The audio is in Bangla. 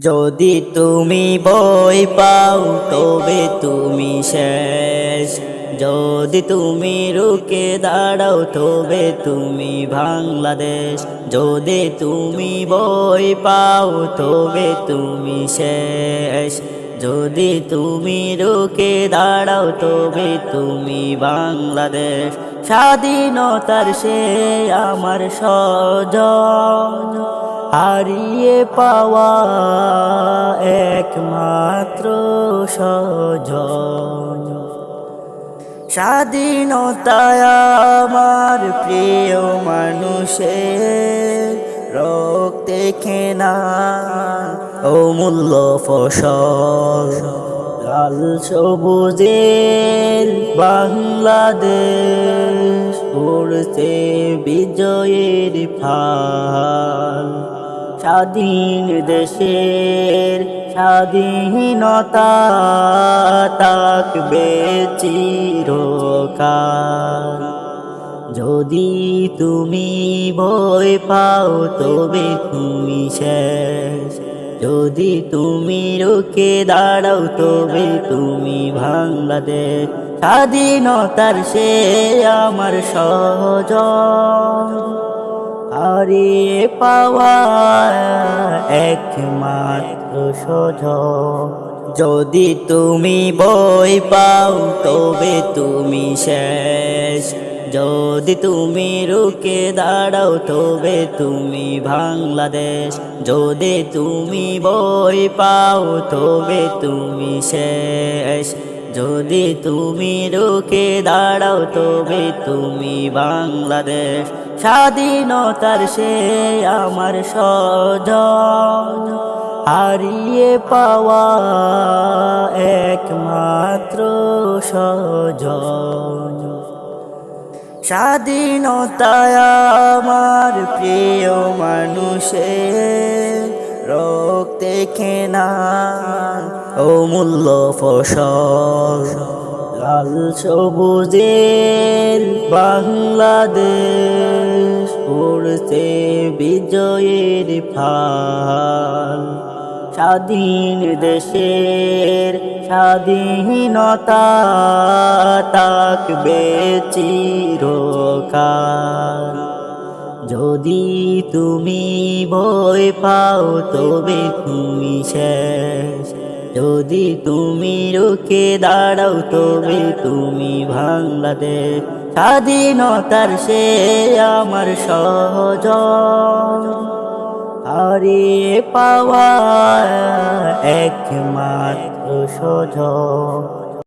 যদি তুমি বই পাও, তবে তুমি শেষ। যদি তুমি রুকে দাঁড়াও, তবে তুমি বাংলাদেশ। যদি তুমি বই পাও, তবে তুমি শেষ। যদি তুমি রুকে দাঁড়াও, তবে তুমি বাংলাদেশ। স্বাধীনতার সে আমার সজন। হারিয়ে পাওয়া একমাত্র সজন স্বাধীনতায় আমার প্রিয় মানুষের রক্তে কেনা অমূল্য ফসল। লাল সবুজের বাংলাদেশ উড়ছে বিজয়ের ফাল স্বাধীন দেশের স্বাধীনতা তাকবে চিরকাল। যদি তুমি ভয় পাও, তবে তুমি শেষ। যদি তুমি রুকে দাঁড়াও, তবে তুমি বাংলাদেশ। স্বাধীনতার সে আমার সহজ হারিয়ে পাওয়া একমাত্র সজ। যদি তুমি বই পাও, তবে তুমি শেষ। যদি তুমি রুকে দাঁড়াও, তবে তুমি বাংলাদেশ। যদি তুমি বই পাও, তবে তুমি শেষ। যদি তুমি রুকে দাঁড়াও, তবে তুমি বাংলাদেশ। স্বাধীনতার সে আমার সজন হারিয়ে পাওয়া একমাত্র সজন স্বাধীনতায় আমার প্রিয় মানুষের রক্তে কেনা অমূল্য ফসল। লাল সবুজের বাংলাদেশ উড়ছে বিজয়ের ফাল স্বাধীন দেশের স্বাধীনতা তাকবে চিরকাল। যদি তুমি ভয় পাও, তবে তুমি শেষ। যদি তুমি রুকে দাঁড়াও, তবে তুমি বাংলাদেশ স্বাধীনতার সে আমার সহজ। হারিয়ে পাওয়া একমাত্র সজ